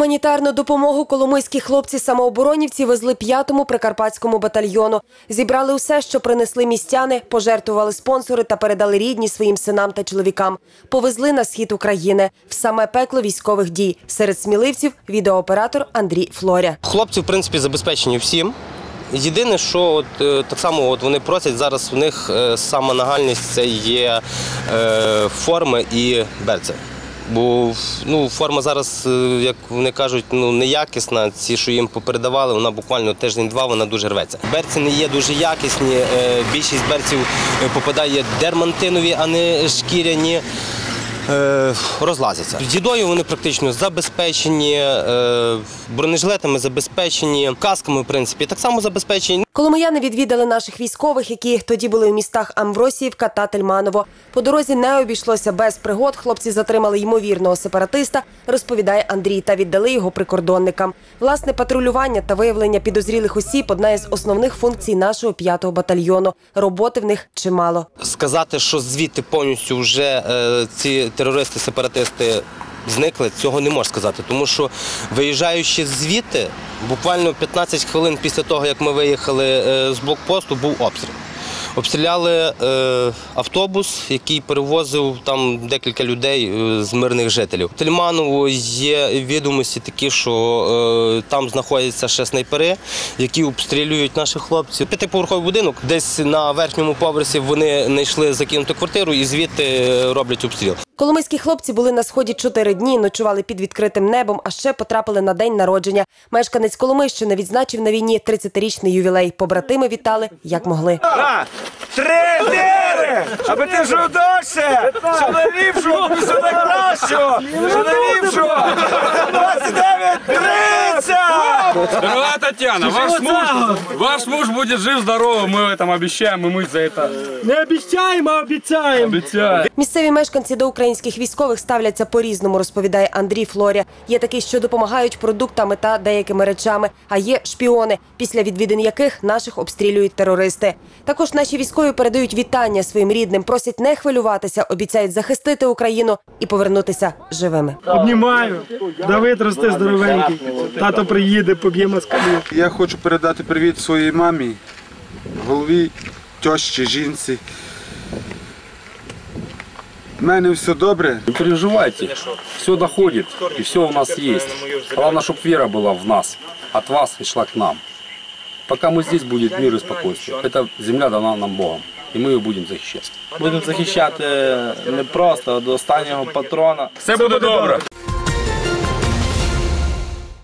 Гуманітарну допомогу коломийські хлопці-самооборонівці везли п'ятому прикарпатському батальйону. Зібрали усе, що принесли містяни, пожертвували спонсори та передали рідні своїм синам та чоловікам. Повезли на схід України в саме пекло військових дій. Серед сміливців відеооператор Андрій Флоря. Хлопці, в принципі, забезпечені всім. Єдине, що от, е, так само от вони просять, зараз в них е, сама нагальність це є е, форми і берці. Бо ну, форма зараз, е, як вони кажуть, ну, неякісна. Ці, що їм попередавали, вона буквально тиждень-два вона дуже рветься. Берці не є дуже якісні. е, Більшість берців е, попадає дермантинові, а не шкіряні. Розлазяться. З їдою вони практично забезпечені, бронежилетами забезпечені, касками, в принципі, так само забезпечені. Коломияни відвідали наших військових, які тоді були у містах Амвросіївка та Тельманово. По дорозі не обійшлося без пригод. Хлопці затримали ймовірного сепаратиста, розповідає Андрій, та віддали його прикордонникам. Власне, патрулювання та виявлення підозрілих осіб одна із основних функцій нашого п'ятого батальйону. Роботи в них чимало. Сказати, що звідти повністю вже е, ці терористи-сепаратисти зникли, цього не можна сказати, тому що виїжджаючи звідти, буквально 15 хвилин після того, як ми виїхали е, з блокпосту, був обстріл. Обстріляли е, автобус, який перевозив там декілька людей е, з мирних жителів. В Тельманово є відомості такі, що е, там знаходяться ще снайпери, які обстрілюють наших хлопців. П'ятиповерховий будинок, десь на верхньому поверсі вони знайшли закинуту квартиру і звідти е, роблять обстріл. Коломийські хлопці були на сході чотири дні, ночували під відкритим небом, а ще потрапили на день народження. Мешканець Коломийщини відзначив на війні 30-річний ювілей. Побратими вітали як могли. Три, дири! Аби ти жив довше! Що найліпшого, що найкращого! Що найліпшого! 29, 30! Дорогая Татьяна, ваш муж, ваш муж будет жив-здоров, мы этом обещаем, и мы за это Не обіцяємо, а обіцяємо. обещаем. Місцеві мешканці до українських військових ставляться по-різному, розповідає Андрій Флоря. Є такі, що допомагають продуктами та деякими речами, а є шпіони, після відвідин яких наших обстрілюють терористи. Також наші військові передають вітання своїм рідним, просять не хвилюватися, обіцяють захистити Україну і повернутися живими. Обнімаю. Давид росте здоровенький. Тато приїде, поб'є москалів. Я хочу передати привіт своїй мамі, голові, тьощі, жінці. У мене все добре. Не переживайте, все доходит, и все у нас есть. Главное, чтобы вера была в нас, от вас и шла к нам. Пока мы здесь, будет мир и спокойствие. Эта земля дана нам Богом, и мы ее будем защищать. Будемо захищати не просто а до останнього патрона. Все буде добре.